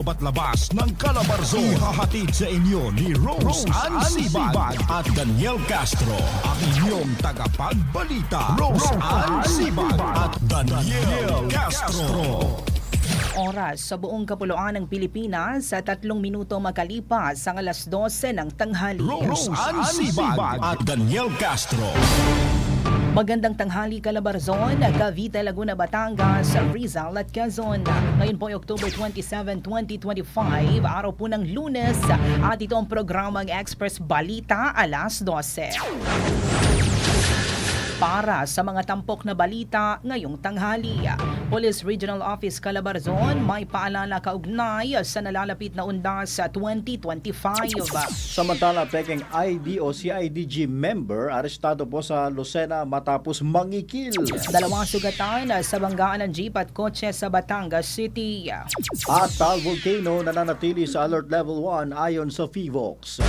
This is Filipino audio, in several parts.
Patlabas ng Calabarzon Ihahatid sa inyo ni Rose, Ann Sibag at Daniel Castro. Ang inyong tagapagbalita Rose Ann Sibag at Daniel Castro. Oras sa buong kapuluan ng Pilipinas sa tatlong minuto makalipas ang alas 12 ng tanghali. Rose Ann Sibag at Daniel Castro Magandang tanghali Calabarzon, Cavite, Laguna, Batangas, Rizal at Quezon. Ngayon po ay October 27, 2025, araw po ng lunes at ito ang programang Express Balita alas 12. Para sa mga tampok na balita ngayong tanghali, Police Regional Office Calabarzon may paalala kaugnay sa nalalapit na undas sa 2025. Samantala, peking ID o CIDG member arestado po sa Lucena matapos mangikil. Dalawang sugatan sa banggaan ng jeep at kotse sa Batangas City. At Volcano nananatili sa Alert Level 1 ayon sa FIVOX.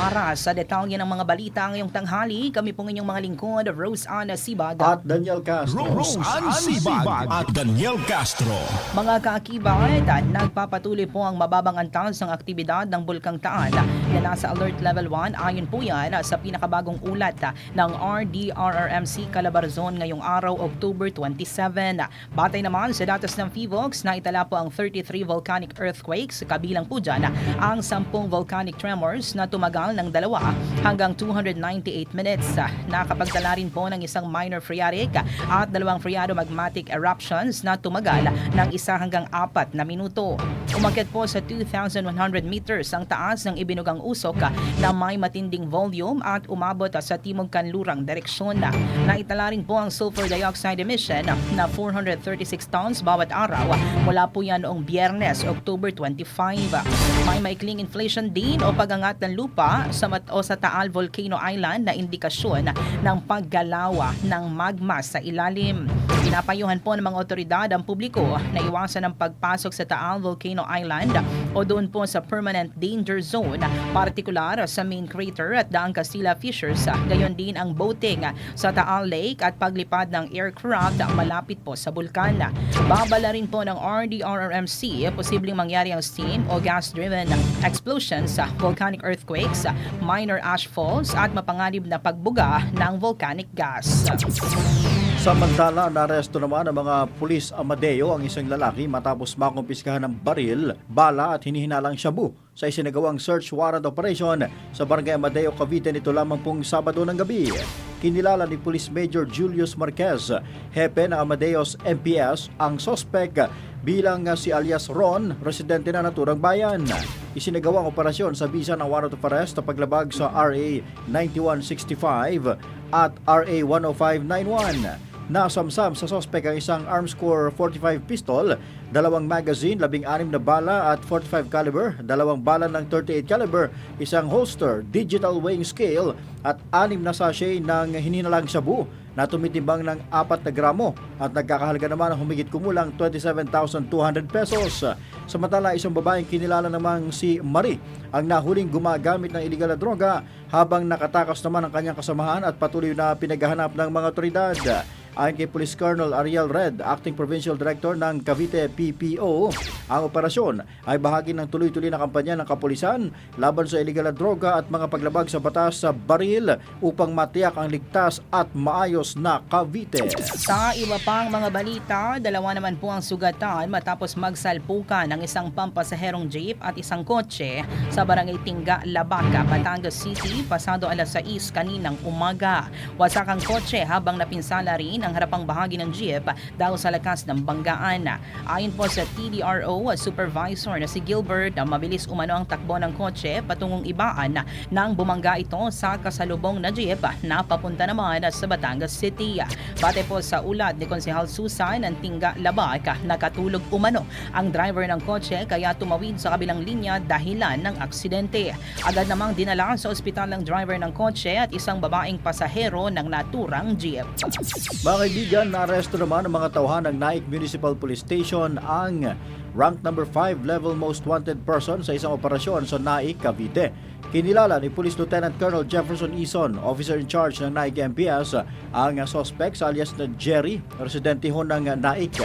Para sa detalye ng mga balita ngayong tanghali, kami pong inyong mga lingkod, Rose Ana Sibag. At Daniel Castro. Rose Ann Sibag at Daniel Castro Mga kaakibat, nagpapatuloy po ang mababang antas ng aktibidad ng Bulkang Taal na nasa Alert Level 1. Ayon po yan sa pinakabagong ulat ng RDRRMC Calabarzon ngayong araw, October 27. Batay naman sa datos ng FIVOX, naitala po ang 33 volcanic earthquakes, kabilang po dyan ang 10 volcanic tremors na tumagal ng dalawa hanggang 298 minutes. Nakapagtala rin po ng isang minor phreatic at dalawang phreatomagmatic eruptions na tumagal ng isa hanggang apat na minuto. Umakyat po sa 2,100 meters ang taas ng ibinugang usok na may matinding volume at umabot sa timog kanlurang direksyon. Naitala rin po ang sulfur dioxide emission na 436 tons bawat araw mula po yan noong biyernes, October 25. May maikling inflation din o pagangat ng lupa sa mat o sa Taal Volcano Island na indikasyon ng paggalawa ng magma sa ilalim. Pinapayuhan po ng mga otoridad ang publiko na iwasan ang pagpasok sa Taal Volcano Island o doon po sa permanent danger zone, partikular sa main crater at Daang Castilla Fissures, gayon din ang boating sa Taal Lake at paglipad ng aircraft malapit po sa bulkan. Babala rin po ng RDRRMC, posibleng mangyari ang steam o gas-driven explosions sa volcanic earthquakes, minor ash falls at mapanganib na pagbuga ng volcanic gas. Samantala, naresto naman ng mga pulis Amadeo ang isang lalaki matapos makumpiskahan ng baril, bala at hinihinalang shabu sa isinagawang search warrant operation sa Barangay Amadeo, Cavite nito lamang pong Sabado ng gabi. Kinilala ni Police Major Julius Marquez, hepe ng Amadeo's MPS, ang sospek bilang si alias Ron, residente na naturang bayan. Isinagawang operasyon sa bisa ng warrant of arrest sa paglabag sa RA 9165 at RA 10591. Nasamsam sa sospek ang isang Armscore 45 pistol, dalawang magazine, labing anim na bala at 45 caliber, dalawang bala ng 38 caliber, isang holster, digital weighing scale at anim na sachet ng hininalang shabu na tumitimbang ng 4 na gramo at nagkakahalaga naman ng humigit kumulang 27,200 pesos. Samantala, isang babaeng kinilala namang si Marie ang nahuling gumagamit ng iligal na droga habang nakatakas naman ang kanyang kasamahan at patuloy na pinaghahanap ng mga otoridad. Ayon kay Police Colonel Ariel Red, Acting Provincial Director ng Cavite PPO, ang operasyon ay bahagi ng tuloy-tuloy na kampanya ng kapulisan laban sa iligal na droga at mga paglabag sa batas sa baril upang matiyak ang ligtas at maayos na Cavite. Sa iba pang mga balita, dalawa naman po ang sugatan matapos magsalpukan ng isang pampasaherong jeep at isang kotse sa barangay Tingga, Labaca, Batangas City pasado alas 6 kaninang umaga. Wasak ang kotse habang napinsala rin ang harapang bahagi ng jeep dahil sa lakas ng banggaan. Ayon po sa TDRO supervisor na si Gilbert, mabilis umano ang takbo ng kotse patungong ibaan nang bumangga ito sa kasalubong na jeep na papunta naman sa Batangas City. Pati po sa ulat ni Konsehal Susan ng Tingga Labac, nakatulog umano ang driver ng kotse kaya tumawid sa kabilang linya dahilan ng aksidente. Agad namang dinala sa ospital ng driver ng kotse at isang babaeng pasahero ng naturang jeep. Mga kaibigan, naaresto naman ang mga tauhan ng Naik Municipal Police Station ang rank number 5 level most wanted person sa isang operasyon sa Naik, Cavite. Kinilala ni Police Lieutenant Colonel Jefferson Ison, officer in charge ng Naik MPS, ang suspect alias na Jerry, residente ho ng Naik.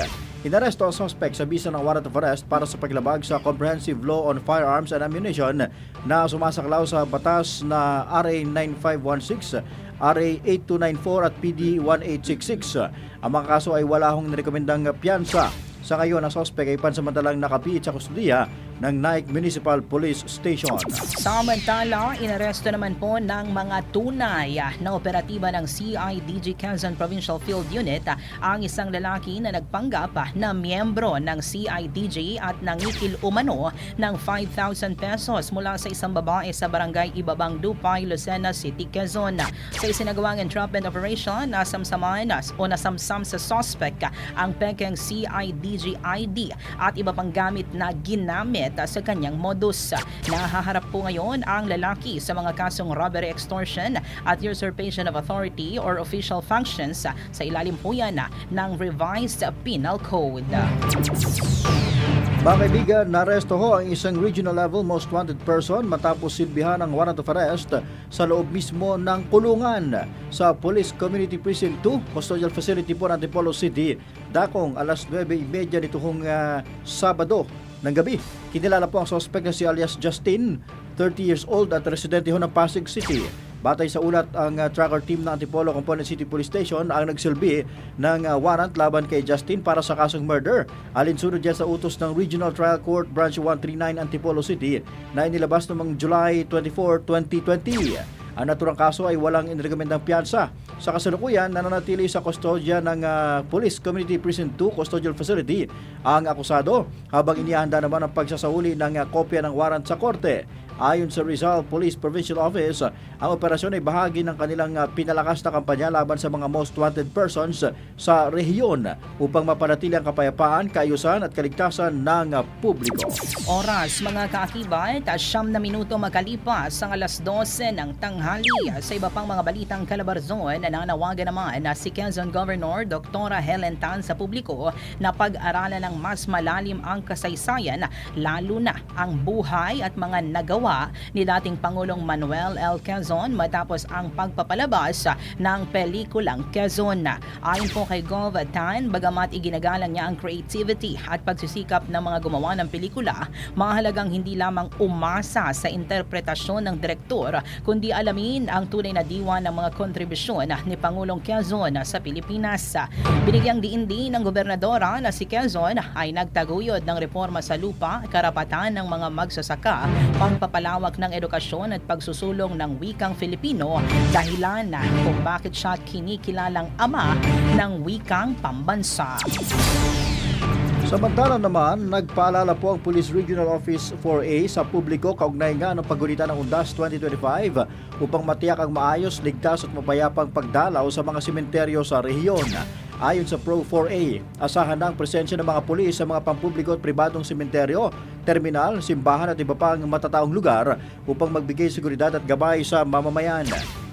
Inaresto ang suspect sa bisa ng warrant of arrest para sa paglabag sa Comprehensive Law on Firearms and Ammunition na sumasaklaw sa batas na RA 9516, RA 8294 at PD 1866. Ang mga kaso ay wala hong nirekomendang piyansa. Sa ngayon, ang suspect ay pansamantalang nakapiit sa kustudiya ng Nike Municipal Police Station. Samantala, inaresto naman po ng mga tunay ah, na operatiba ng CIDG Quezon Provincial Field Unit ah, ang isang lalaki na nagpanggap ah, na miyembro ng CIDG at nangikil umano ng 5,000 pesos mula sa isang babae sa barangay Ibabang Dupay, Lucena City, Quezon. Sa isinagawang entrapment operation, nasamsaman o nasamsam sa suspect ang pekeng CIDG ID at iba pang gamit na ginamit ah, sa kanyang modus. Nahaharap po ngayon ang lalaki sa mga kasong robbery extortion at usurpation of authority or official functions sa ilalim po yan ng revised penal code. Mga kaibigan, naresto ho ang isang regional level most wanted person matapos silbihan ng warrant of arrest sa loob mismo ng kulungan sa Police Community Precinct 2, custodial facility po ng Antipolo City, dakong alas 9.30 nitong uh, Sabado ng gabi. Kinilala po ang suspect na si alias Justin, 30 years old at residente ho ng Pasig City. Batay sa ulat, ang uh, tracker team ng Antipolo Component City Police Station ang nagsilbi ng uh, warrant laban kay Justin para sa kasong murder. Alinsunod yan sa utos ng Regional Trial Court Branch 139 Antipolo City na inilabas noong July 24, 2020. Ang naturang kaso ay walang inirekomendang piyansa. Sa kasalukuyan, nananatili sa kustodya ng uh, Police Community Precinct 2 Custodial Facility ang akusado habang inihanda naman ang pagsasauli ng uh, kopya ng warrant sa korte. Ayon sa Rizal Police Provincial Office, ang operasyon ay bahagi ng kanilang uh, pinalakas na kampanya laban sa mga most wanted persons sa rehiyon upang mapanatili ang kapayapaan, kaayusan at kaligtasan ng uh, publiko. Oras mga kaakibat, siyam na minuto makalipas ang alas 12 ng tanghali. Sa iba pang mga balitang Calabarzon, nananawagan naman na si Quezon Governor Dr. Helen Tan sa publiko na pag-aralan ng mas malalim ang kasaysayan, lalo na ang buhay at mga nagawa ni dating Pangulong Manuel L. Quezon matapos ang pagpapalabas ng pelikulang Quezon. Ayon po kay Gov. Tan, bagamat iginagalang niya ang creativity at pagsisikap ng mga gumawa ng pelikula, mahalagang hindi lamang umasa sa interpretasyon ng direktor, kundi alamin ang tunay na diwa ng mga kontribusyon ni Pangulong Quezon sa Pilipinas. Binigyang diin din ng gobernadora na si Quezon ay nagtaguyod ng reforma sa lupa, karapatan ng mga magsasaka, pangpapalawak ng edukasyon at pagsusulong ng wikang Filipino dahilan na kung bakit siya kinikilalang ama ng wikang pambansa. Samantala naman, nagpaalala po ang Police Regional Office 4A sa publiko kaugnay nga ng paggulitan ng Undas 2025 upang matiyak ang maayos, ligtas at mapayapang pagdalaw sa mga simenteryo sa rehiyon. Ayon sa Pro 4A, asahan na ang presensya ng mga pulis sa mga pampubliko at pribadong simenteryo, terminal, simbahan at iba pang matataong lugar upang magbigay seguridad at gabay sa mamamayan.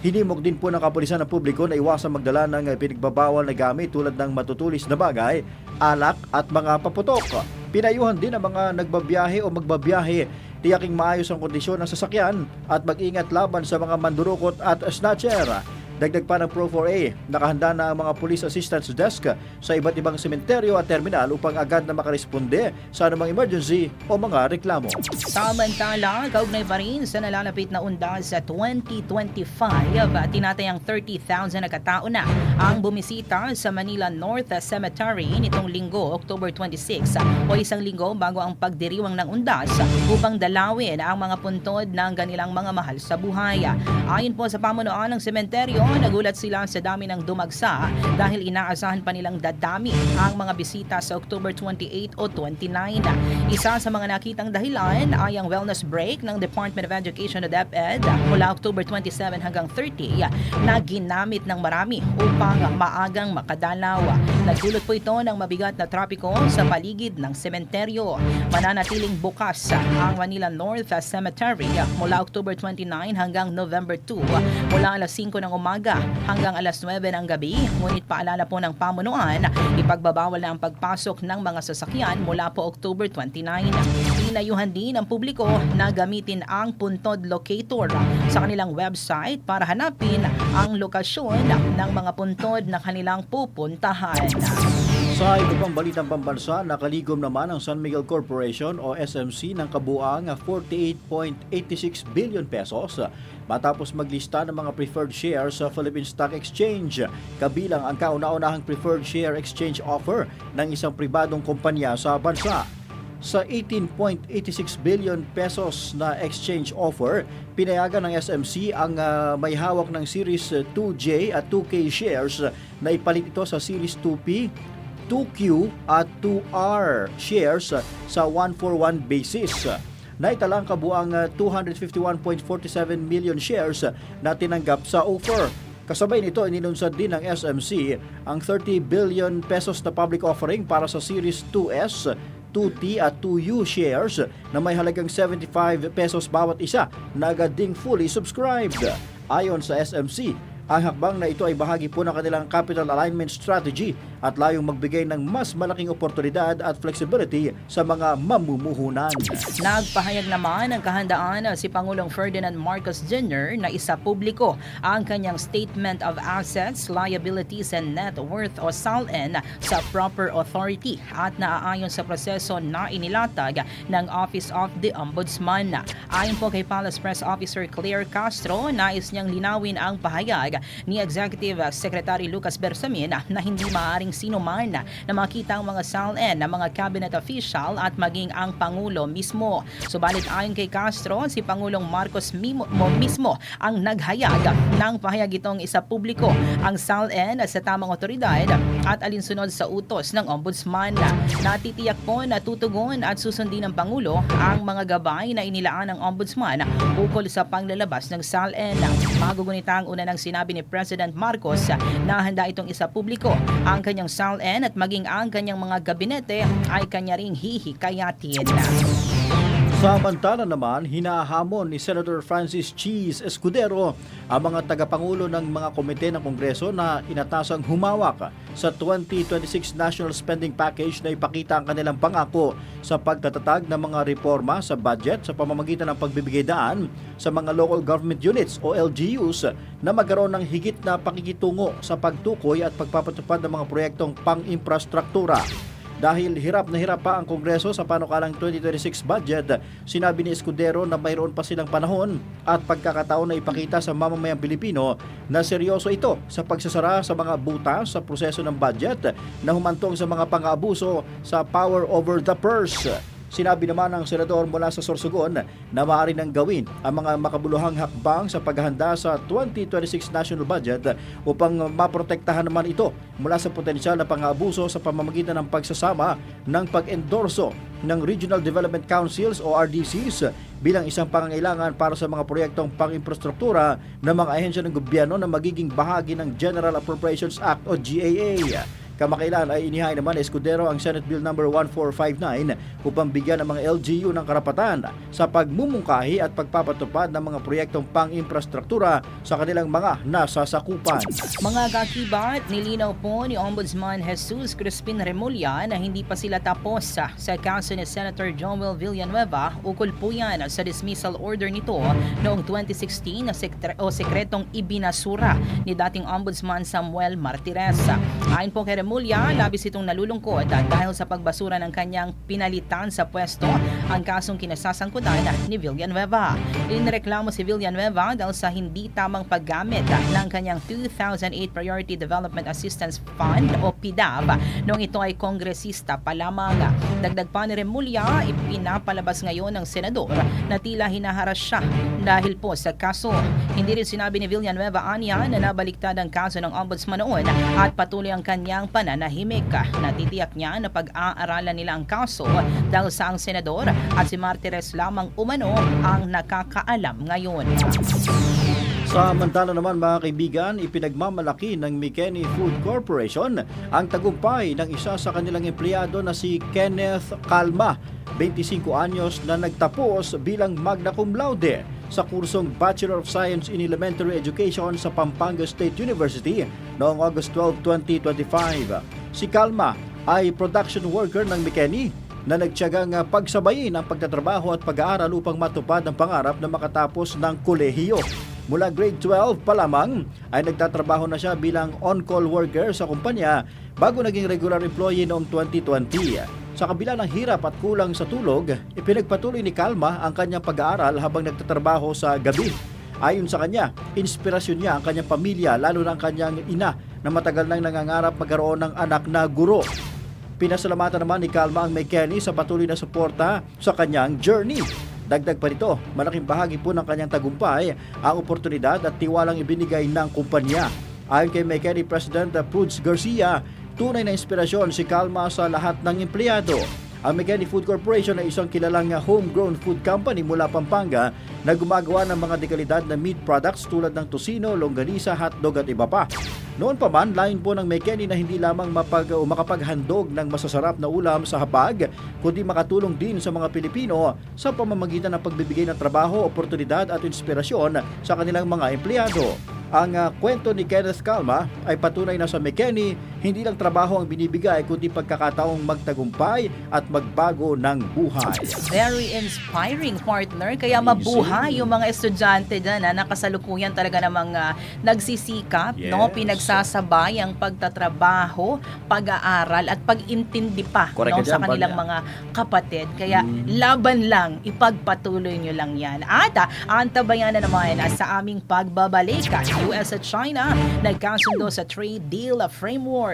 Hinimok din po ng kapulisan ng publiko na iwasang magdala ng pinagbabawal na gamit tulad ng matutulis na bagay, alak at mga paputok. Pinayuhan din ang mga nagbabiyahe o magbabiyahe tiyaking maayos ang kondisyon ng sasakyan at mag-ingat laban sa mga mandurukot at snatcher. Dagdag pa ng Pro 4A, nakahanda na ang mga Police Assistance Desk sa iba't ibang sementeryo at terminal upang agad na makaresponde sa anumang emergency o mga reklamo. Samantala, kaugnay pa rin sa nalalapit na undas sa 2025, tinatayang 30,000 na katao na ang bumisita sa Manila North Cemetery nitong linggo, October 26, o isang linggo bago ang pagdiriwang ng undas upang dalawin ang mga puntod ng kanilang mga mahal sa buhay. Ayon po sa pamunuan ng sementeryo, nagulat sila sa dami ng dumagsa dahil inaasahan pa nilang dadami ang mga bisita sa October 28 o 29. Isa sa mga nakitang dahilan ay ang wellness break ng Department of Education o DepEd mula October 27 hanggang 30 na ginamit ng marami upang maagang makadalaw. Nagdulot po ito ng mabigat na trapiko sa paligid ng sementeryo. Mananatiling bukas ang Manila North Cemetery mula October 29 hanggang November 2 mula alas 5 ng umaga hanggang alas 9 ng gabi. Ngunit paalala po ng pamunuan, ipagbabawal na ang pagpasok ng mga sasakyan mula po October 29. Pinayuhan din ang publiko na gamitin ang puntod locator sa kanilang website para hanapin ang lokasyon ng mga puntod na kanilang pupuntahan. Sa iba pang balitang pambansa, nakaligom naman ang San Miguel Corporation o SMC ng kabuang 48.86 billion pesos matapos maglista ng mga preferred shares sa Philippine Stock Exchange. Kabilang ang kauna-unahang preferred share exchange offer ng isang pribadong kumpanya sa bansa. Sa 18.86 billion pesos na exchange offer, pinayagan ng SMC ang ah, may hawak ng Series 2J at 2K shares na ipalit ito sa Series 2P 2Q at 2R shares sa 141 basis. Naitala ang kabuang uh, 251.47 million shares na tinanggap sa offer. Kasabay nito, inilunsad din ng SMC ang 30 billion pesos na public offering para sa Series 2S 2T at 2U shares na may halagang 75 pesos bawat isa na agad ding fully subscribed. Ayon sa SMC, ang hakbang na ito ay bahagi po ng kanilang capital alignment strategy at layong magbigay ng mas malaking oportunidad at flexibility sa mga mamumuhunan. Nagpahayag naman ng kahandaan si Pangulong Ferdinand Marcos Jr. na isa publiko ang kanyang Statement of Assets, Liabilities and Net Worth o SALN sa proper authority at naaayon sa proseso na inilatag ng Office of the Ombudsman. Ayon po kay Palace Press Officer Claire Castro, nais niyang linawin ang pahayag ni Executive Secretary Lucas Bersamin na hindi maaaring sino man na makita ang mga SALN ng mga cabinet official at maging ang Pangulo mismo. Subalit ayon kay Castro, si Pangulong Marcos Mimo, mo mismo ang naghayag ng pahayag itong isa publiko ang SALN sa tamang otoridad at alinsunod sa utos ng Ombudsman. Natitiyak po na tutugon at susundin ng Pangulo ang mga gabay na inilaan ng Ombudsman ukol sa panglalabas ng SALN. Magugunita ang una ng sinabi ni President Marcos na handa itong isa publiko ang kanyang SALN at maging ang kanyang mga gabinete ay kanya ring hihikayatin. Samantala naman, hinahamon ni Senator Francis Cheese Escudero ang mga tagapangulo ng mga komite ng Kongreso na inatasang humawak sa 2026 National Spending Package na ipakita ang kanilang pangako sa pagtatatag ng mga reforma sa budget sa pamamagitan ng pagbibigay daan sa mga local government units o LGUs na magkaroon ng higit na pakikitungo sa pagtukoy at pagpapatupad ng mga proyektong pang-infrastruktura. Dahil hirap na hirap pa ang Kongreso sa panukalang 2026 budget, sinabi ni Escudero na mayroon pa silang panahon at pagkakataon na ipakita sa mamamayang Pilipino na seryoso ito sa pagsasara sa mga butas sa proseso ng budget na humantong sa mga pang-aabuso sa power over the purse. Sinabi naman ng senador mula sa Sorsogon na maaari nang gawin ang mga makabuluhang hakbang sa paghahanda sa 2026 national budget upang maprotektahan naman ito mula sa potensyal na pang-aabuso sa pamamagitan ng pagsasama ng pag-endorso ng Regional Development Councils o RDCs bilang isang pangangailangan para sa mga proyektong pang-infrastruktura ng mga ahensya ng gobyerno na magiging bahagi ng General Appropriations Act o GAA. Kamakailan ay inihain naman ni Escudero ang Senate Bill No. 1459 upang bigyan ng mga LGU ng karapatan sa pagmumungkahi at pagpapatupad ng mga proyektong pang-infrastruktura sa kanilang mga nasasakupan. Mga kakibat, nilinaw po ni Ombudsman Jesus Crispin Remulla na hindi pa sila tapos sa, sa kaso ni Senator Joel Villanueva ukol po yan sa dismissal order nito noong 2016 na sekre- o sekretong ibinasura ni dating Ombudsman Samuel Martires. Ayon po kay Remulla, labis itong nalulungkot dahil sa pagbasura ng kanyang pinalitan sa pwesto ang kasong kinasasangkutan ni Villanueva. Inireklamo si Villanueva dahil sa hindi tamang paggamit ng kanyang 2008 Priority Development Assistance Fund o PDAV noong ito ay kongresista pa lamang. Dagdag pa ni Remulla, ipinapalabas ngayon ng senador na tila hinaharas siya dahil po sa kaso. Hindi rin sinabi ni Villanueva Anya na nabaliktad ang kaso ng ombudsman noon at patuloy ang kanyang pananahimik. Natitiyak niya na pag-aaralan nila ang kaso dahil sa ang senador at si Martires lamang umano ang nakakaalam ngayon. Samantala naman mga kaibigan, ipinagmamalaki ng McKinney Food Corporation ang tagumpay ng isa sa kanilang empleyado na si Kenneth Calma, 25 anyos na nagtapos bilang magna cum laude sa kursong Bachelor of Science in Elementary Education sa Pampanga State University noong August 12, 2025. Si Calma ay production worker ng McKinney na nagtyagang pagsabayin ang pagtatrabaho at pag-aaral upang matupad ang pangarap na makatapos ng kolehiyo. Mula grade 12 pa lamang ay nagtatrabaho na siya bilang on-call worker sa kumpanya bago naging regular employee noong 2020. Sa kabila ng hirap at kulang sa tulog, ipinagpatuloy ni Kalma ang kanyang pag-aaral habang nagtatrabaho sa gabi. Ayon sa kanya, inspirasyon niya ang kanyang pamilya lalo na ang kanyang ina na matagal nang nangangarap magkaroon ng anak na guro. Pinasalamatan naman ni Kalma ang may Kenny sa patuloy na suporta sa kanyang journey. Dagdag pa rito, malaking bahagi po ng kanyang tagumpay ang oportunidad at tiwalang ibinigay ng kumpanya. Ayon kay McKinney President Prudes Garcia, tunay na inspirasyon si Kalma sa lahat ng empleyado. Ang McKinney Food Corporation ay isang kilalang homegrown food company mula Pampanga na gumagawa ng mga dekalidad na meat products tulad ng tosino, longganisa, hotdog at iba pa. Noon pa man, lain po ng McKinney na hindi lamang mapag o makapaghandog ng masasarap na ulam sa hapag, kundi makatulong din sa mga Pilipino sa pamamagitan ng pagbibigay ng trabaho, oportunidad at inspirasyon sa kanilang mga empleyado. Ang ah, kwento ni Kenneth Calma ay patunay na sa McKinney, hindi lang trabaho ang binibigay kundi pagkakataong magtagumpay at magbago ng buhay. Very inspiring partner. Kaya mabuhay yung mga estudyante dyan na nakasalukuyan talaga namang ah, nagsisikap, no? Yes. Pinagsasabay ang pagtatrabaho, pag-aaral at pag-intindi pa Correct no? sa kanilang mga kapatid. Kaya Mm. laban lang, ipagpatuloy nyo lang yan. At ah, antabayan na naman ah, sa aming pagbabalik. US at China nagkasundo sa trade deal framework.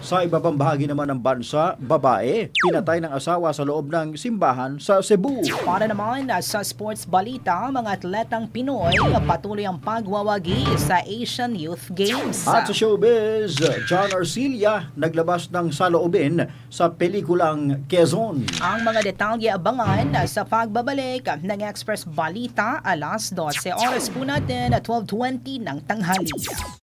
Sa iba pang bahagi naman ng bansa, babae, pinatay ng asawa sa loob ng simbahan sa Cebu. Para naman ah, sa sports balita, mga atletang Pinoy patuloy ang pagwawagi sa Asian Youth Games. At sa showbiz, John Arcilia naglabas ng saloobin sa pelikulang Quezon. Ang mga detalye abangan sa pagbabalik ng Express Balita alas 12 oras po natin at 12.20 ng tanghali.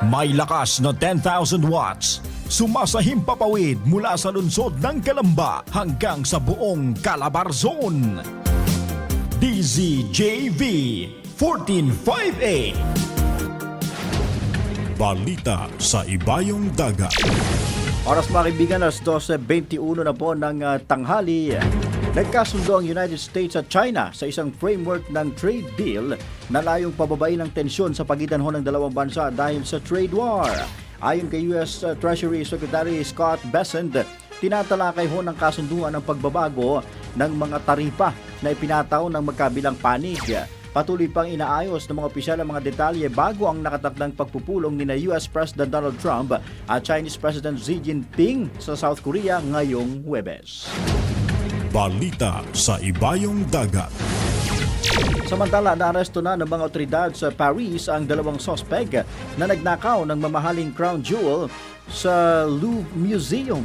May lakas na 10,000 watts. Sumasahim papawid mula sa lungsod ng Kalamba hanggang sa buong Calabarzon. DZJV 1458 Balita sa Ibayong Dagat. Oras mga kaibigan, alas 12.21 na po ng ah, tanghali. Nagkasundo ang United States at China sa isang framework ng trade deal na layong pababain ng tensyon sa pagitan ho ng dalawang bansa dahil sa trade war. Ayon kay US Treasury Secretary Scott Bessent, tinatalakay ho ng kasunduan ang pagbabago ng mga taripa na ipinataw ng magkabilang panig. Patuloy pang inaayos ng mga opisyal ang mga detalye bago ang nakatakdang pagpupulong ni na US President Donald Trump at Chinese President Xi Jinping sa South Korea ngayong Huwebes. Balita sa Ibayong Dagat. Samantala, naaresto na ng mga otoridad sa Paris ang dalawang sospek na nagnakaw ng mamahaling crown jewel sa Louvre Museum.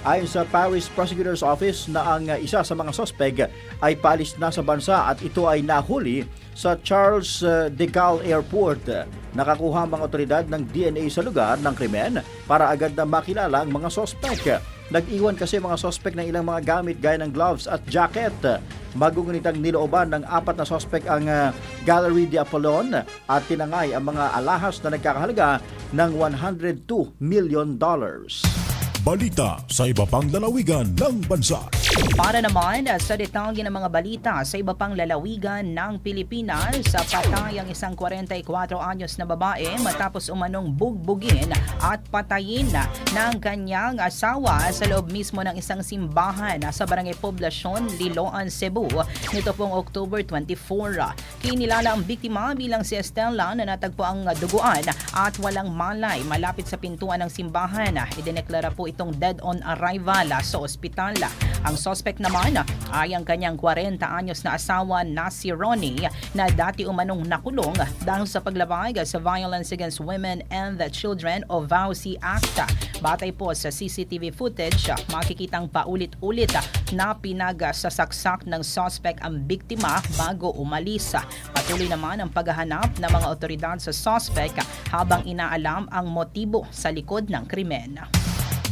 Ayon sa Paris Prosecutor's Office na ang isa sa mga sospek ay paalis na sa bansa at ito ay nahuli sa Charles uh, de Gaulle Airport. Nakakuha ang mga otoridad ng DNA sa lugar ng krimen para agad na makilala ang mga sospek. Nag-iwan kasi mga sospek ng ilang mga gamit gaya ng gloves at jacket. Magungunitang nilooban ng apat na sospek ang ah, Gallery de Apollon at tinangay ang mga alahas na nagkakahalaga ng 102 million dollars. Balita sa iba pang lalawigan ng bansa. Para naman uh, sa detalye ng mga balita sa iba pang lalawigan ng Pilipinas, sa patay ang isang 44 anyos na babae matapos umanong bugbugin at patayin ng kanyang asawa sa loob mismo ng isang simbahan sa Barangay Poblasyon, Liloan, Cebu nito pong October 24. Kinilala ang biktima bilang si Estella na natagpo ang duguan at walang malay malapit sa pintuan ng simbahan. Idineklara po itong dead on arrival sa ospital. Ang suspect naman ay ang kanyang 40 anyos na asawa na si Ronnie na dati umanong nakulong dahil sa paglabag sa Violence Against Women and the Children o VAUSI Act. Batay po sa CCTV footage, makikitang paulit-ulit na pinagsasaksak ng suspect ang biktima bago umalis. Patuloy naman ang paghahanap ng mga otoridad sa suspect habang inaalam ang motibo sa likod ng krimen.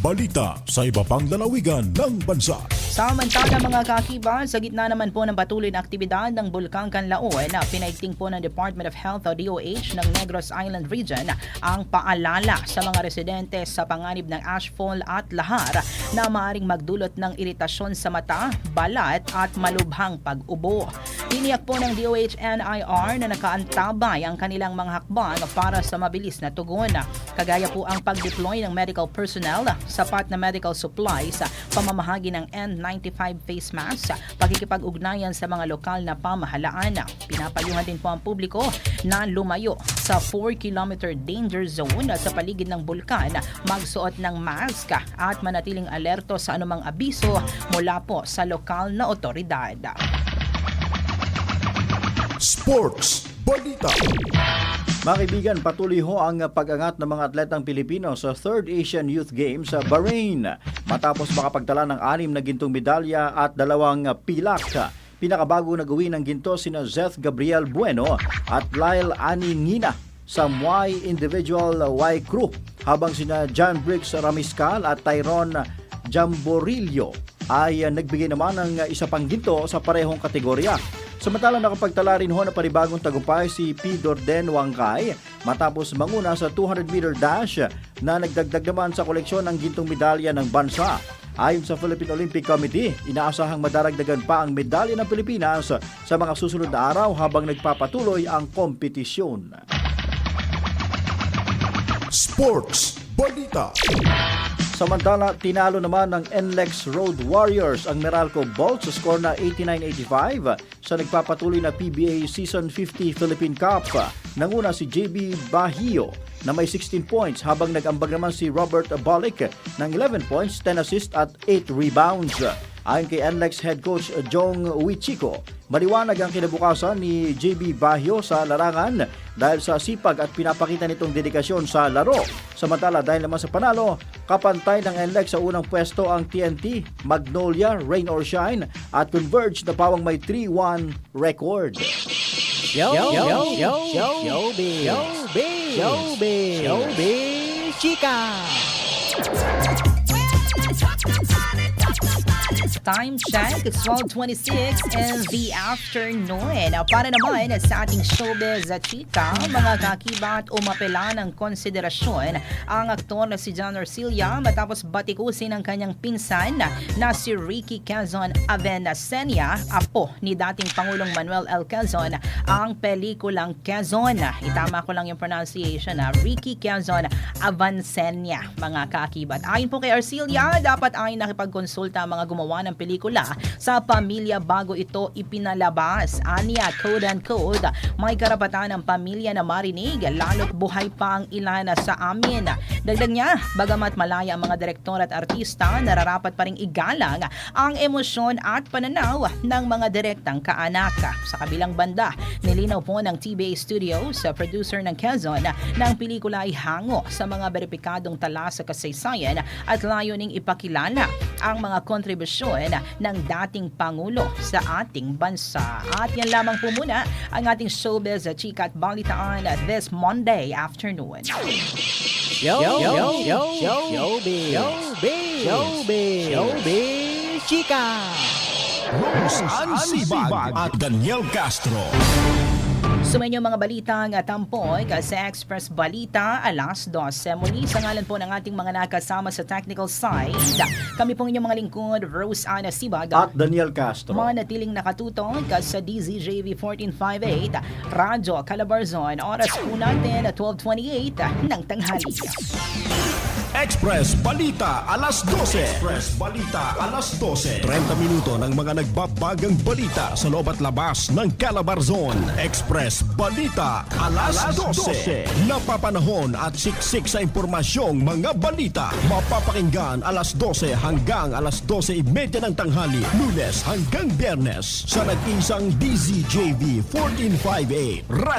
Balita sa iba pang lalawigan ng bansa. Samantala mga kakiba, sa gitna naman po ng patuloy na aktibidad ng Bulkang Kanlaon, na pinaigting po ng Department of Health o DOH ng Negros Island Region ang paalala sa mga residente sa panganib ng ashfall at lahar na maaring magdulot ng iritasyon sa mata, balat at malubhang pag-ubo. Tiniyak po ng DOH-NIR na nakaantabay ang kanilang mga hakbang para sa mabilis na tugon. Kagaya po ang pag-deploy ng medical personnel, sapat na medical supplies, pamamahagi ng N95 face mask, pakikipag-ugnayan sa mga lokal na pamahalaan. Pinapayuhan din po ang publiko na lumayo sa 4-kilometer danger zone sa paligid ng bulkan, magsuot ng mask at manatiling alerto sa anumang abiso mula po sa lokal na otoridad. Sports Balita. Mga kaibigan, patuloy ho ang pag-angat ng mga atletang Pilipino sa 3rd Asian Youth Games sa Bahrain matapos makapagtala ng anim na gintong medalya at dalawang pilak. Pinakabago na gawin ng ginto sina Zeth Gabriel Bueno at Lyle Aningina sa Muay Individual Y Crew habang sina John Briggs Ramiscal at Tyrone Jamborillo ay uh, nagbigay naman ng uh, isa pang ginto sa parehong kategorya. Samantalang nakapagtala rin ho na panibagong tagumpay si P. Dorden Wangkay matapos manguna sa 200-meter dash na nagdagdag naman sa koleksyon ng gintong medalya ng bansa. Ayon sa Philippine Olympic Committee, inaasahang madaragdagan pa ang medalya ng Pilipinas sa mga susunod na araw habang nagpapatuloy ang kompetisyon. Sports Balita. Samantala, tinalo naman ng NLEX Road Warriors ang Meralco Bolts sa score na 89-85 sa nagpapatuloy na PBA Season 50 Philippine Cup. Nanguna si JB Bahio na may 16 points habang nag-ambag naman si Robert Balik ng 11 points, 10 assists at 8 rebounds. Ayon kay NLEX head coach Jong Wichiko, maliwanag ang kinabukasan ni JB Bahio sa larangan dahil sa sipag at pinapakita nitong dedikasyon sa laro. Samantala dahil naman sa panalo, kapantay ng NLEX sa unang pwesto ang TNT, Magnolia, Rain or Shine at Converge na pawang may 3-1 record. Yo, yo, yo, yo, yo, showbiz, showbiz, showbiz, showbiz, chika. Time check, it's 12.26 in the afternoon. Para naman sa ating showbiz at chika, mga kakibat umapela ng konsiderasyon ang aktor na si John Orsilia matapos batikusin ang kanyang pinsan na si Ricky Quezon Avenasenia, apo ni dating Pangulong Manuel L. Quezon, ang pelikulang Quezon. Itama ko lang yung pronunciation na Ricky Quezon Avancenia, mga kakibat. Ayon po kay Arcilia, dapat ay nakipagkonsulta ang mga gumawa ng pelikula sa pamilya bago ito ipinalabas. Anya, quote unquote, may karapatan ng pamilya na marinig lalo't buhay pa ang ilan sa amin. Dagdag niya, bagamat malaya ang mga direktor at artista, nararapat pa rin igalang ang emosyon at pananaw ng mga direktang kaanak. Sa kabilang banda, nilinaw po ng TBA Studios producer ng Quezon ang pelikula ay hango sa mga beripikadong tala sa kasaysayan at layuning ipakilala ang mga kontribusyon ng dating Pangulo sa ating bansa. At yan lamang po muna ang ating showbiz at chika at balitaan this Monday afternoon. Yo, yo, yo, yo, showbiz, showbiz, showbiz, showbiz, chika. Rose Ansibag at Daniel Castro. Sumayin mga balitang tampoy sa Express Balita alas 12. Muli sa ngalan po ng ating mga nakasama sa technical side, kami pong inyong mga lingkod, Rose Ana Sibag. At Daniel Castro. Manatiling nakatutok sa DZJV 1458, Radyo Calabarzon. Oras po natin 12.28 ng tanghali. Express Balita alas 12. Express Balita alas 12. 30 minuto ng mga nagbabagang balita sa loob at labas ng Calabarzon. Express Balita alas 12. Napapanahon at siksik sa impormasyong mga balita. Mapapakinggan alas 12 hanggang alas 12.30 ng tanghali. Lunes hanggang Biyernes sa nag-isang DZJV 1458. Radyo